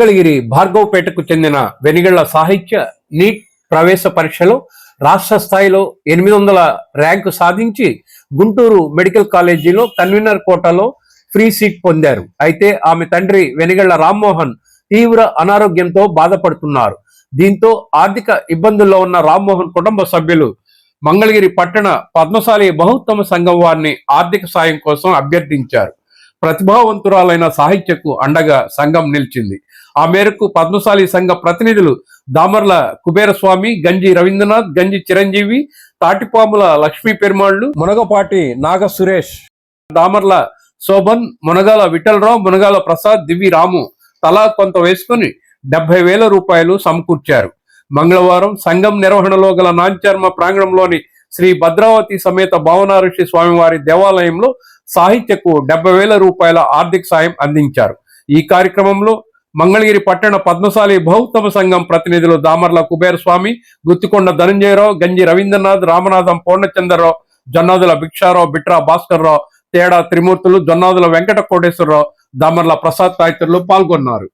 మంగళగిరి భార్గవపేటకు చెందిన వెనిగళ్ళ సాహిత్య నీట్ ప్రవేశ పరీక్షలో రాష్ట్ర స్థాయిలో ఎనిమిది వందల ర్యాంకు సాధించి గుంటూరు మెడికల్ కాలేజీలో కన్వీనర్ కోటాలో ఫ్రీ సీట్ పొందారు. అయితే ఆమె తండ్రి వెనిగళ్ళ రామ్మోహన్ తీవ్ర అనారోగ్యంతో బాధపడుతున్నారు. దీంతో ఆర్థిక ఇబ్బందుల్లో ఉన్న రామ్మోహన్ కుటుంబ సభ్యులు మంగళగిరి పట్టణ పద్మశాలి బహుత్తమ సంఘం వారిని ఆర్థిక సాయం కోసం అభ్యర్థించారు. ప్రతిభావంతురాలైన సాహిత్యకు అండగా సంఘం నిలిచింది. ఆ మేరకు పద్మశాలి సంఘ ప్రతినిధులు దామర్ల కుబేరస్వామి గంజి రవీంద్రనాథ్ గంజి చిరంజీవి తాటిపాముల లక్ష్మీ పెరుమాళ్ళు మునగపాటి నాగ సురేష్ దామర్ల శోభన్ మునగాల విఠలరావు మునగాల ప్రసాద్ దివి రాము తలా కొంత వేసుకుని డెబ్బై వేల రూపాయలు సమకూర్చారు. మంగళవారం సంఘం నిర్వహణలో గల నాంచర్మ ప్రాంగణంలోని శ్రీ భద్రావతి సమేత భావనారుషి స్వామివారి దేవాలయంలో సాహిత్యకు డెబ్బై వేల రూపాయల ఆర్థిక సాయం అందించారు. ఈ కార్యక్రమంలో మంగళగిరి పట్టణ పద్మశాలి బహుత్తమ సంఘం ప్రతినిధులు దామర్ల కుబేరస్వామి గుత్తికొండ ధనంజయరావు గంజి రవీంద్రనాథ్ రామనాథం పూర్ణచంద్రరావు జొన్నాదుల భిక్షారావు బిట్రా భాస్కర్రావు తేడా త్రిమూర్తులు జొన్నాదుల వెంకట కోటేశ్వరరావు దామర్ల ప్రసాద్ తదితరులు పాల్గొన్నారు.